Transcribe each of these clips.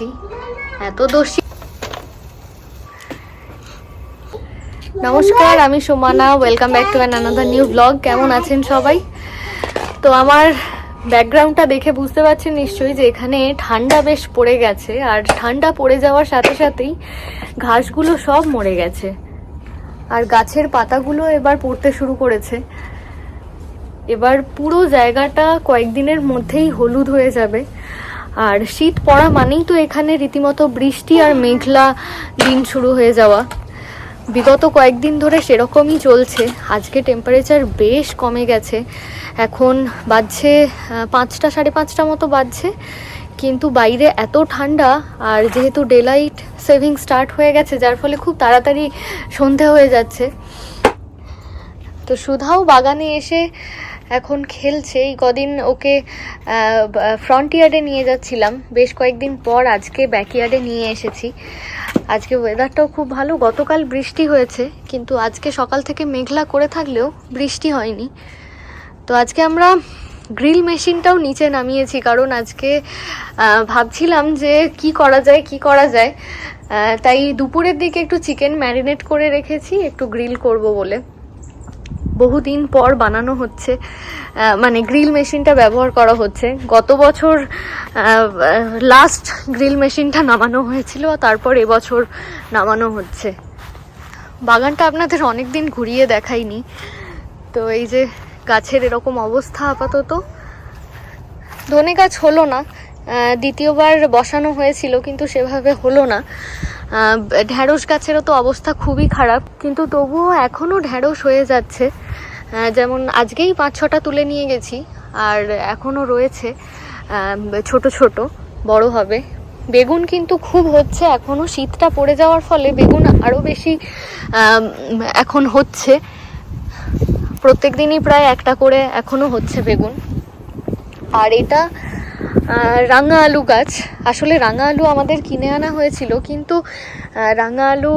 গেছি এত দোষী। নমস্কার, আমি Sumana. Welcome back to an another new blog কেমন আছেন সবাই? তো আমার ব্যাকগ্রাউন্ডটা দেখে বুঝতে পারছেন নিশ্চয়ই যে এখানে ঠান্ডা বেশ পড়ে গেছে। আর ঠান্ডা পড়ে যাওয়ার সাথে সাথেই ঘাসগুলো সব মরে গেছে। আর গাছের পাতাগুলো এবার পড়তে শুরু করেছে। এবার পুরো জায়গাটা কয়েকদিনের মধ্যেই হলুদ হয়ে যাবে। আর শীত পড়া মানেই তো এখানে রীতিমতো বৃষ্টি আর মেঘলা দিন শুরু হয়ে যাওয়া। বিগত কয়েকদিন ধরে সেরকমই চলছে। আজকে টেম্পারেচার বেশ কমে গেছে। এখন বাজছে পাঁচটা, সাড়ে পাঁচটা মতো বাজছে। কিন্তু বাইরে এত ঠান্ডা আর যেহেতু ডেলাইট সেভিং স্টার্ট হয়ে গেছে, যার ফলে খুব তাড়াতাড়ি সন্ধে হয়ে যাচ্ছে। তো সুধাও বাগানে এসে এখন খেলছে। এই কদিন ওকে ফ্রন্ট ইয়ার্ডে নিয়ে যাচ্ছিলাম। বেশ কয়েকদিন পর আজকে ব্যাকইয়ার্ডে নিয়ে এসেছি। আজকে ওয়েদারটাও খুব ভালো। গতকাল বৃষ্টি হয়েছে, কিন্তু আজকে সকাল থেকে মেঘলা করে থাকলেও বৃষ্টি হয়নি। তো আজকে আমরা গ্রিল মেশিনটাও নিচে নামিয়েছি, কারণ আজকে ভাবছিলাম যে কি করা যায়, কি করা যায়। তাই দুপুরের দিকে একটু চিকেন ম্যারিনেট করে রেখেছি, একটু গ্রিল করব বলে। বহুদিন পর বানানো হচ্ছে মানে গ্রিল মেশিনটা ব্যবহার করা হচ্ছে। গত বছর লাস্ট গ্রিল মেশিনটা নামানো হয়েছিল তারপর এবছর নামানো হচ্ছে। বাগানটা আপনাদের অনেক দিন ঘুরিয়ে দেখাইনি। তো এই যে গাছের এরকম অবস্থা আপাতত। ধনে গাছ হলো না দ্বিতীয়বার বসানো হয়েছিল, কিন্তু সেভাবে হলো না। ঢ্যাঁড়স গাছেরও তো অবস্থা খুবই খারাপ, কিন্তু তবুও এখনও ঢ্যাঁড়স হয়ে যাচ্ছে। যেমন আজকেই পাঁচ ছটা তুলে নিয়ে গেছি, আর এখনও রয়েছে ছোট ছোট, বড় হবে। বেগুন কিন্তু খুব হচ্ছে এখনও শীতটা পড়ে যাওয়ার ফলে বেগুন আরও বেশি এখন হচ্ছে। প্রত্যেক দিনই প্রায় একটা করে এখনও হচ্ছে বেগুন। আর এটা রাঙা আলু গাছ। আসলে রাঙা আলু আমাদের কিনে আনা হয়েছিল, কিন্তু রাঙা আলু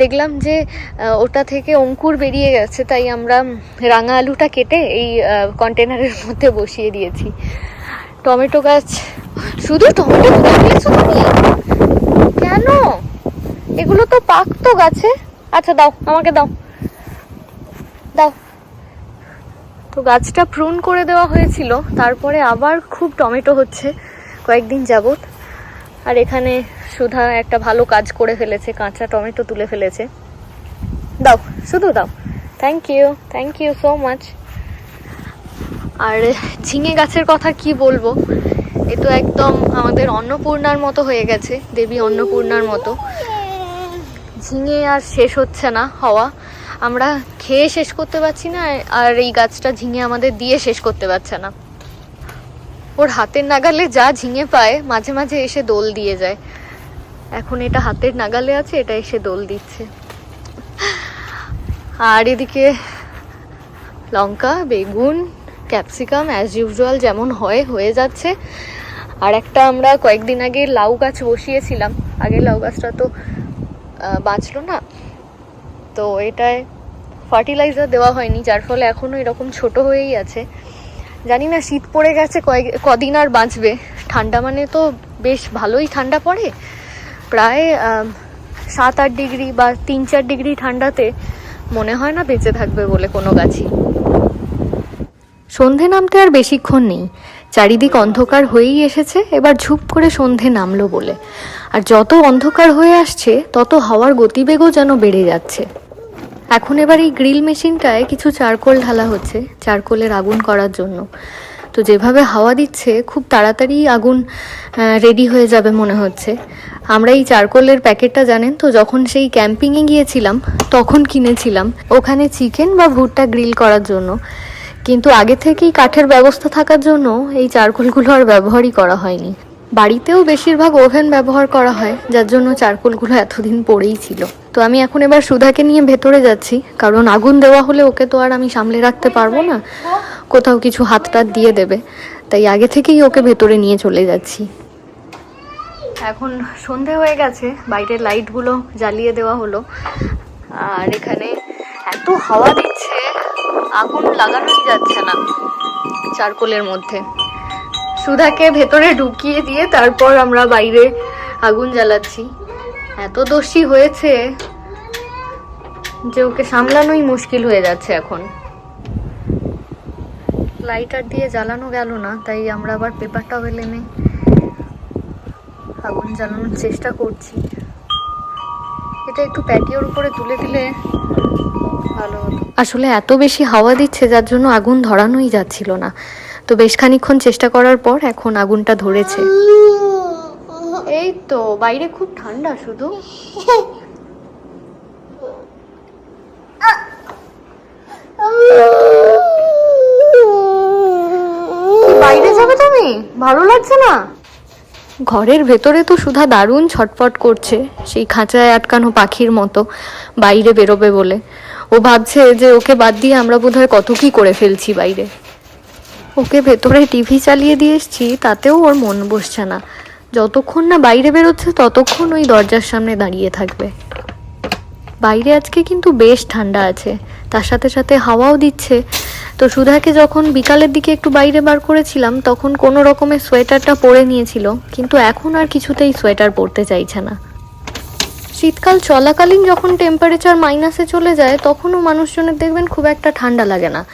দেখলাম যে ওটা থেকে অঙ্কুর বেরিয়ে গেছে, তাই আমরা রাঙা আলুটা কেটে এই কন্টেনারের মধ্যে বসিয়ে দিয়েছি। টমেটো গাছ, শুধু টমেটো লাগিয়েছো তুমি? কেন? এগুলো তো পাকতো গাছে। আচ্ছা দাও, আমাকে দাও। দাও। তো গাছটা প্রুন করে দেওয়া হয়েছিল। তারপরে আবার খুব টমেটো হচ্ছে, কয়েকদিন যাবত আর এখানে সুধা একটা ভালো কাজ করে ফেলেছে, কাঁচা টমেটো তুলে ফেলেছে। দাও, শুধু দাও। Thank you thank you so much আর ঝিঙে গাছের কথা কি বলব? এ তো একদম আমাদের অন্নপূর্ণার মতো হয়ে গেছে, দেবী অন্নপূর্ণার মতো। ঝিঙে আর শেষ হচ্ছে না হওয়া। আমরা খেয়ে শেষ করতে পারছি না, আর এই গাছটা ঝিঙে আমাদের দিয়ে শেষ করতে পারছে না। ওর হাতের নাগালে যা ঝিঙে পায়, মাঝে মাঝে এসে দোল দিয়ে যায়। এখন এটা হাতের নাগালে আছে, এটা এসে দোল দিচ্ছে। আর এদিকে লঙ্কা, বেগুন, ক্যাপসিকাম অ্যাজ ইউজুয়াল যেমন হয়, হয়ে যাচ্ছে। আর একটা আমরা কয়েকদিন আগে লাউ গাছ বসিয়েছিলাম। আগে লাউ গাছটা তো বাঁচলো না। তো এটায় ফার্টিলাইজার দেওয়া হয়নি, যার ফলে এখনও এরকম ছোট হয়েই আছে। জানি না, শীত পড়ে গেছে, কয়েক, কদিন আর বাঁচবে। ঠান্ডা মানে তো বেশ ভালোই ঠান্ডা পড়ে। প্রায় সাত আট ডিগ্রি বা তিন চার ডিগ্রি ঠান্ডাতে মনে হয় না বেঁচে থাকবে বলে কোনো গাছই। সন্ধে নামতে আর বেশিক্ষণ নেই। চারিদিক অন্ধকার হয়েই এসেছে, এবার ঝুপ করে সন্ধে নামলো বলে। আর যত অন্ধকার হয়ে আসছে, তত হাওয়ার গতিবেগও যেন বেড়ে যাচ্ছে। এখন এবার এই গ্রিল মেশিনটায় কিছু চারকোল ঢালা হচ্ছে, চারকোলের আগুন করার জন্য। তো যেভাবে হাওয়া দিচ্ছে, খুব তাড়াতাড়ি আগুন রেডি হয়ে যাবে মনে হচ্ছে। আমরা এই চারকোলের প্যাকেটটা জানেন তো, যখন সেই ক্যাম্পিংয়ে গিয়েছিলাম, তখন কিনেছিলাম। ওখানে চিকেন বা ভুট্টা গ্রিল করার জন্য। কিন্তু আগে থেকেই কাঠের ব্যবস্থা থাকার জন্য এই চারকোলগুলো আর ব্যবহারই করা হয়নি। বাড়িতেও বেশিরভাগ ওভেন ব্যবহার করা হয়, যার জন্য চারকোলগুলো এতদিন পড়েই ছিল। তো আমি এখন এবার সুধাকে নিয়ে ভেতরে যাচ্ছি, কারণ আগুন দেওয়া হলে ওকে তো আর আমি সামলে রাখতে পারব না। কোথাও কিছু হাত টাত দিয়ে দেবে। তাই আগে থেকেই ওকে ভেতরে নিয়ে চলে যাচ্ছি। এখন সন্ধে হয়ে গেছে, বাইরের লাইটগুলো জ্বালিয়ে দেওয়া হলো। আর এখানে এত হাওয়া দিচ্ছে, আগুন লাগানোই যাচ্ছে না চারকোলের মধ্যে। সুধাকে ভেতরে ঢুকিয়ে দিয়ে তারপর আমরা বাইরে আগুন জ্বালাচ্ছি। এত দোষী হয়েছে যে ওকে সামলানোই মুশকিল হয়ে যাচ্ছে এখন। লাইটার দিয়ে জ্বালানো গেল না, তাই আমরা আবার পেপার টাওয়েল এনে আগুন জ্বালানোর চেষ্টা করছি। এটা একটু প্যাটিওর উপরে তুলে দিলে ভালো হতো। আসলে এত বেশি হাওয়া দিচ্ছে, যার জন্য আগুন ধরানোই যাচ্ছিল না। তো বেশ খানিক্ষণ চেষ্টা করার পর এখন আগুনটা ধরেছে। এই তো বাইরে খুব ঠান্ডা শুধু। বাইরে যাবে তুমি? ভালো লাগছে না? ঘরের ভেতরে তো সুধা দারুণ ছটফট করছে। সেই খাঁচায় আটকানো পাখির মতো বাইরে বেরোবে বলে। ও ভাবছে যে ওকে বাদ দিয়ে আমরা বোধহয় কত কি করে ফেলছি বাইরে। ওকে ভেতরে টিভি চালিয়ে দিয়ে এসছি, তাতেও ওর মন বসছে না। যতক্ষণ না বাইরে বেরোচ্ছে, ততক্ষণ ওই দরজার সামনে দাঁড়িয়ে থাকবে। বাইরে আজকে কিন্তু বেশ ঠান্ডা আছে। তার সাথে সাথে হাওয়াও দিচ্ছে। তো সুধাকে যখন বিকালের দিকে একটু বাইরে বার করেছিলাম, তখন কোনো রকমের সোয়েটারটা পরে নিয়েছিল, কিন্তু এখন আর কিছুতেই সোয়েটার পরতে চাইছে না। শীতকাল চলাকালীন যখন টেম্পারেচার মাইনাসে চলে যায়, তখনও মানুষজনের দেখবেন খুব একটা ঠান্ডা লাগে না।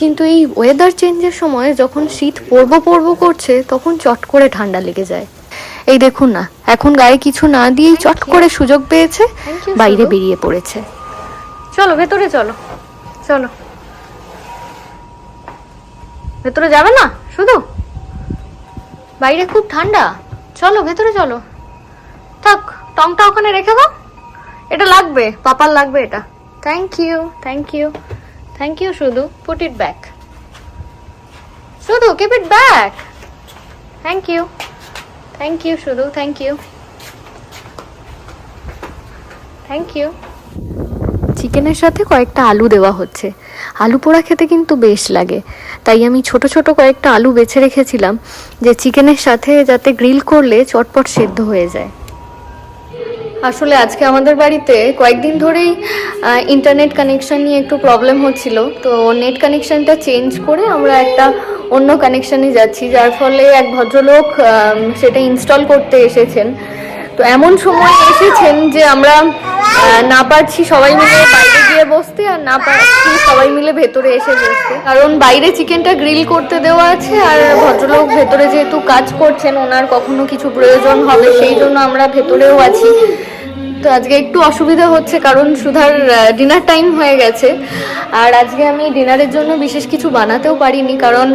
কিন্তু এই ওয়েদার চেঞ্জের সময় যখন শীত পড়ব পড়ব করছে তখন চট করে ঠান্ডা লেগে যায়। এই দেখুন না এখন গায়ে কিছু না দিয়েই চট করে সুযোগ পেয়েছে বাইরে বেরিয়ে পড়েছে। চলো ভেতরে চলো। চলো। ভেতরে যাবে না? শুধু? বাইরে খুব ঠান্ডা। চলো ভেতরে চলো। থাক টংটা ওখানে রেখে দাও। এটা লাগবে পাপার লাগবে এটা। Thank you thank you thank you শুধু পুট ইট ব্যাক শুধু keep it back thank you thank you শুধু থ্যাংক ইউ থ্যাংক ইউ চিকেনের সাথে কয়েকটা আলু দেওয়া হচ্ছে। আলু পোড়া খেতে কিন্তু বেশ লাগে। তাই আমি ছোট ছোট কয়েকটা আলু বেছে রেখেছিলাম, যে চিকেনের সাথে যাতে গ্রিল করলে চটপট সেদ্ধ হয়ে যায়। আসলে আজকে আমাদের বাড়িতে কয়েকদিন ধরেই ইন্টারনেট কানেকশান নিয়ে একটু প্রবলেম হচ্ছিল। তো নেট কানেকশানটা চেঞ্জ করে আমরা একটা অন্য কানেকশানে যাচ্ছি, যার ফলে এক ভদ্রলোক সেটা ইনস্টল করতে এসেছেন। তো এমন সময় এসেছেন যে আমরা না পারছি সবাই মিলে বাইরে বসতে আর না পারছি সবাই মিলে ভেতরে এসে বসতে কারণ বাইরে চিকেনটা গ্রিল করতে দেওয়া আছে আর ভদ্রলোক ভেতরে যেহেতু কাজ করছেন, ওনার কখনো কিছু প্রয়োজন হবে, সেই জন্য আমরা ভেতরেও আছি। তো আজকে একটু অসুবিধা হচ্ছে কারণ সুধার ডিনার টাইম হয়ে গেছে। আর আজকে আমি ডিনারের জন্য বিশেষ কিছু বানাতেও পারিনি কারণ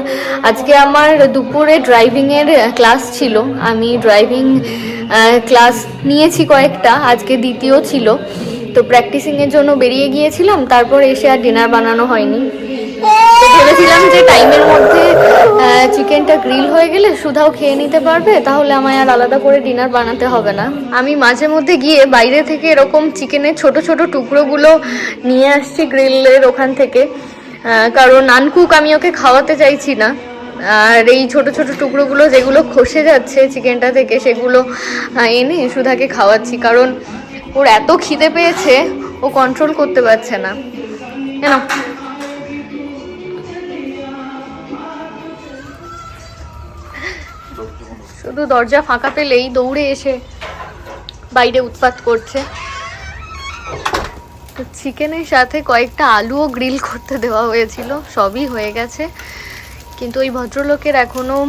আজকে আমার দুপুরে ড্রাইভিংয়ের ক্লাস ছিল। আমি ড্রাইভিং ক্লাস নিয়েছি কয়েকটা, আজকে দ্বিতীয় ছিল। তো প্র্যাকটিসিংয়ের জন্য বেরিয়ে গিয়েছিলাম, তারপর এসে আর ডিনার বানানো হয়নি। ভেবেছিলাম যে টাইমের মধ্যে চিকেনটা গ্রিল হয়ে গেলে সুধাও খেয়ে নিতে পারবে, তাহলে আমায় আর আলাদা করে ডিনার বানাতে হবে না। আমি মাঝে মধ্যে গিয়ে বাইরে থেকে এরকম চিকেনের ছোট ছোট টুকরোগুলো নিয়ে আসছি গ্রিলের ওখান থেকে। কারণ আনকুক আমি ওকে খাওয়াতে চাইছি না। আর এই ছোট ছোট টুকরোগুলো যেগুলো খসে যাচ্ছে চিকেনটা থেকে, সেগুলো এনে সুধাকে খাওয়াচ্ছি। কারণ ওর এত খিদে পেয়েছে, ও কন্ট্রোল করতে পারছে না। কেন? শুধু দরজা ফাঁকা পেলেই দৌড়ে এসে বাইরে উৎপাত করছে। চিকেনের সাথে কয়েকটা আলুও গ্রিল করতে দেওয়া হয়েছিল, সবই হয়ে গেছে। কিন্তু ওই ভদ্রলোকের এখনও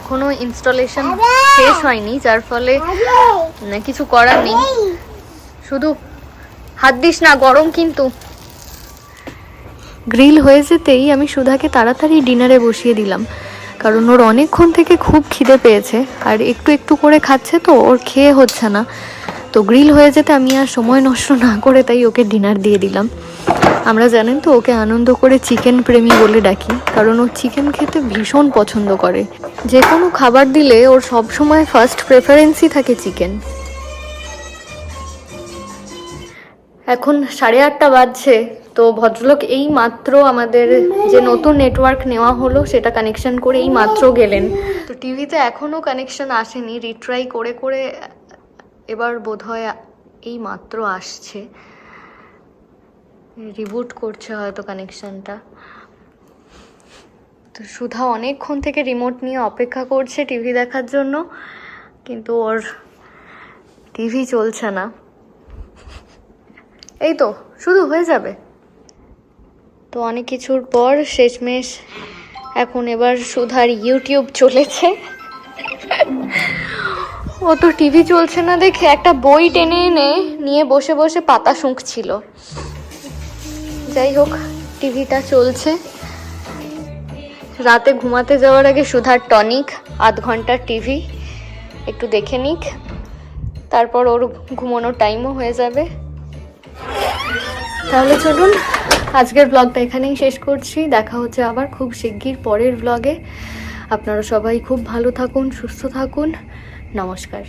এখনও ইনস্টলেশন শেষ হয়নি যার ফলে কিছু করার নেই। শুধু হাত দিস না গরম কিন্তু। গ্রিল হয়ে যেতেই আমি সুধাকে তাড়াতাড়ি ডিনারে বসিয়ে দিলাম কারণ ওর অনেকক্ষণ থেকে খুব খিদে পেয়েছে আর একটু একটু করে খাচ্ছে তো ওর খেয়ে হচ্ছে না। তো গ্রিল হয়ে যেতে আমি আর সময় নষ্ট না করে তাই ওকে ডিনার দিয়ে দিলাম। আমরা জানেন তো, ওকে আনন্দ করে চিকেন প্রেমী বলে ডাকি, কারণ ও চিকেন খেতে ভীষণ পছন্দ করে। যে কোনো খাবার দিলে ওর সব সময় ফার্স্ট প্রেফারেন্সই থাকে চিকেন। এখন সাড়ে আটটা বাজছে, তো ভদ্রলোক এই মাত্র আমাদের যে নতুন নেটওয়ার্ক নেওয়া হলো, সেটা কানেকশন করে এই মাত্র গেলেন। তো টিভিতে এখনও কানেকশন আসেনি রিট্রাই করে করে এবার বোধহয় এই মাত্র আসছে। রিবুট করছে হয়তো কানেকশনটা তো সুধা অনেকক্ষণ থেকে রিমোট নিয়ে অপেক্ষা করছে টিভি দেখার জন্য, কিন্তু ওর টিভি চলছে না। এই তো, শুধু হয়ে যাবে। তো অনেক কিছুর পর শেষমেশ এখন এবার সুধার ইউটিউব চলেছে। ও তো টিভি চলছে না দেখে একটা বই টেনে এনে নিয়ে বসে বসে পাতা শুঁকছিল। যাই হোক টিভিটা চলছে। রাতে ঘুমাতে যাওয়ার আগে সুধার টনিক, আধ ঘণ্টার টিভি, একটু দেখে নিক। তারপর ওর ঘুমানোর টাইমও হয়ে যাবে। তাহলে চলুন, আজকের ব্লগটা এখানেই শেষ করছি। দেখা হচ্ছে আবার খুব শিগগির পরের ব্লগে আপনারা সবাই খুব ভালো থাকুন, সুস্থ থাকুন। নমস্কার।